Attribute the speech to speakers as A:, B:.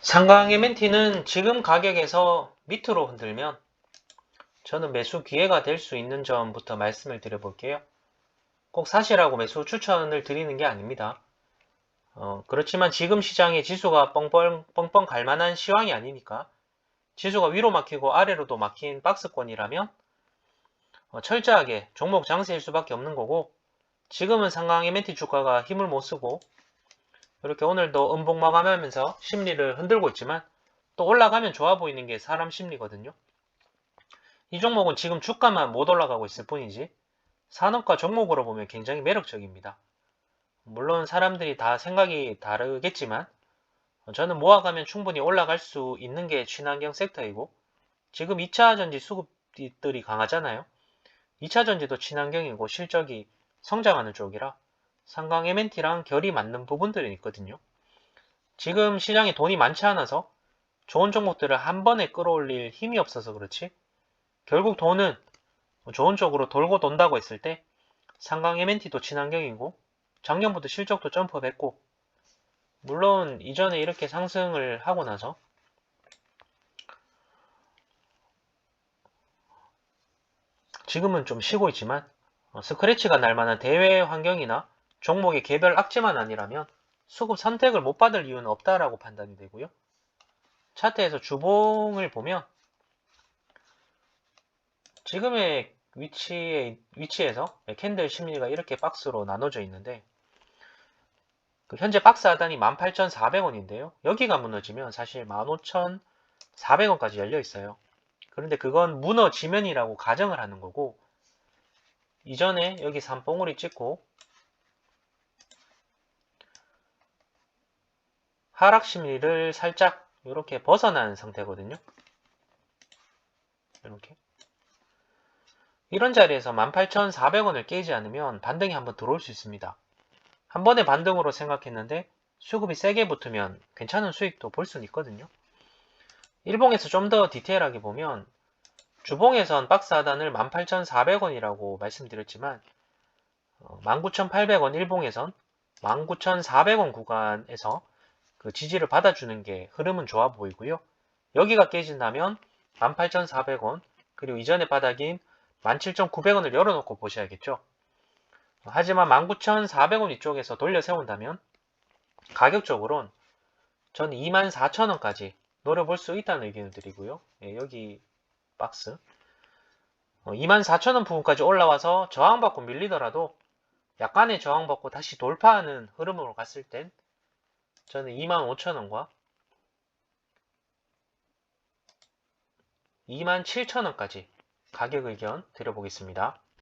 A: 상강 MNT는 지금 가격에서 밑으로 흔들면 저는 매수 기회가 될 수 있는 점부터 말씀을 드려볼게요. 꼭 사시라고 매수 추천을 드리는 게 아닙니다. 어, 그렇지만 지금 시장에 지수가 뻥뻥, 뻥뻥 갈 만한 시황이 아니니까 지수가 위로 막히고 아래로도 막힌 박스권이라면 어, 철저하게 종목 장세일 수밖에 없는 거고 지금은 상강 MNT 주가가 힘을 못 쓰고 이렇게 오늘도 음봉 마감하면서 심리를 흔들고 있지만 또 올라가면 좋아 보이는 게 사람 심리거든요. 이 종목은 지금 주가만 못 올라가고 있을 뿐이지 산업과 종목으로 보면 굉장히 매력적입니다. 물론 사람들이 다 생각이 다르겠지만 저는 모아가면 충분히 올라갈 수 있는 게 친환경 섹터이고 지금 2차전지 수급들이 강하잖아요. 2차전지도 친환경이고 실적이 성장하는 쪽이라 상강 MNT랑 결이 맞는 부분들이 있거든요. 지금 시장에 돈이 많지 않아서 좋은 종목들을 한 번에 끌어올릴 힘이 없어서 그렇지 결국 돈은 좋은 쪽으로 돌고 돈다고 했을 때 상강 MNT도 친환경이고 작년부터 실적도 점프했고 물론 이전에 이렇게 상승을 하고 나서 지금은 좀 쉬고 있지만 어, 스크래치가 날 만한 대회 환경이나 종목의 개별 악재만 아니라면 수급 선택을 못 받을 이유는 없다라고 판단이 되고요. 차트에서 주봉을 보면 지금의 위치에, 위치에서 캔들 심리가 이렇게 박스로 나눠져 있는데 그 현재 박스 하단이 18,400원인데요. 여기가 무너지면 사실 15,400원까지 열려 있어요. 그런데 그건 무너지면이라고 가정을 하는 거고 이전에 여기 산봉우리 찍고 하락 심리를 살짝 이렇게 벗어난 상태거든요. 이렇게 이런 자리에서 18,400원을 깨지 않으면 반등이 한번 들어올 수 있습니다. 한 번의 반등으로 생각했는데 수급이 세게 붙으면 괜찮은 수익도 볼 수는 있거든요. 일봉에서 좀 더 디테일하게 보면 주봉에선 박스 하단을 18,400원이라고 말씀드렸지만 19,800원 어, 일봉에선 19,400원 구간에서 그 지지를 받아주는 게 흐름은 좋아 보이고요. 여기가 깨진다면 18,400원 그리고 이전의 바닥인 17,900원을 열어놓고 보셔야겠죠. 하지만 19,400원 이쪽에서 돌려 세운다면 가격적으로는 전 24,000원까지 노려볼 수 있다는 의견을 드리고요. 예, 여기 박스 24,000원 어, 부분까지 올라와서 저항받고 밀리더라도 약간의 저항받고 다시 돌파하는 흐름으로 갔을 땐 저는 25,000원과 27,000원까지 가격 의견 드려보겠습니다.